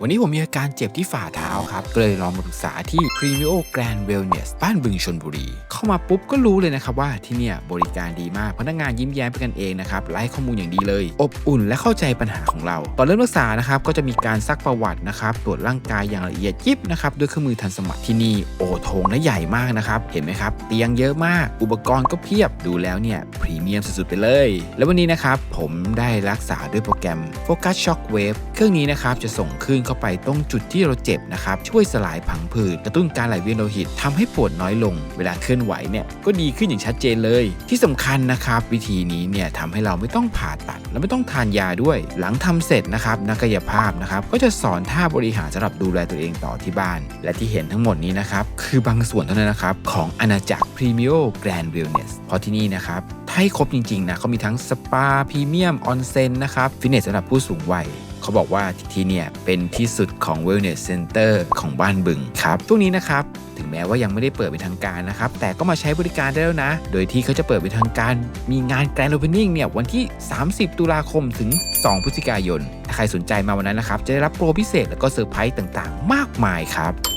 วันนี้ผมมีอาการเจ็บที่ฝ่าเท้าครับ ก็เลยลองมาปรึกษาที่ Premio Grand Wellness บ้านบึงชนบุรี เข้ามาปุ๊บก็รู้เลยนะครับว่าที่เนี่ยบริการดีมาก พนักงานยิ้มแย้มเป็นกันเองนะครับไล่ข้อมูลอย่างดีเลย อบอุ่นและเข้าใจปัญหาของเราตอนเริ่มรักษานะครับก็จะมีการซักประวัตินะครับตรวจร่างกายอย่างละเอียดยิบนะครับด้วยเครื่องมือทันสมัยที่นี่โอโถงและใหญ่มากนะครับเห็นไหมครับเตียงเยอะมาก อุปกรณ์ก็เพียบดูแล้วเนี่ยพรีเมียมสุดๆไปเลย แล้ววันนี้นะครับผมได้รักษาด้วยโปรแกรม Focus Shock Wave เครื่องนี้นะครับจะส่งคลื่นเข้าไปตรงจุดที่เราเจ็บนะครับช่วยสลายผังผืดกระตุ้นการไหลเวียนโลหิตทำให้ปวดน้อยลง เวลาเคลื่อนไหวเนี่ยก็ดีขึ้นอย่างชัดเจนเลย ที่สำคัญนะครับ วิธีนี้เนี่ยทำให้เราไม่ต้องผ่าตัด และไม่ต้องทานยาด้วย หลังทำเสร็จนะครับนักกายภาพนะครับก็จะสอนท่าบริหารสำหรับดูแลตัวเองต่อที่บ้าน และที่เห็นทั้งหมดนี้นะครับคือบางส่วนเท่านั้นนะครับของอาณาจักร Premio Grand Wellness เพราะที่นี่นะครับให้ครบจริงๆนะเขามีทั้งสปาพรีเมียมออนเซ็นนะครับฟิตเนสสำหรับผู้สูงวัย เขาบอกว่าที่เนี่ยเป็นที่สุดของ Wellness Center ของบ้านบึงครับช่วงนี้นะครับถึงแม้ว่ายังไม่ได้เปิดเป็นทางการนะครับ แต่ก็มาใช้บริการได้แล้วนะ โดยที่เขาจะเปิดเป็นทางการ มีงานแกรนด์โอเพนนิ่งเนี่ยวันที่ 30 ตุลาคมถึง 2 พฤศจิกายน ถ้าใครสนใจมาวันนั้นนะครับ จะได้รับโปรพิเศษแล้วก็เซอร์ไพรส์ต่างๆ มากมายครับ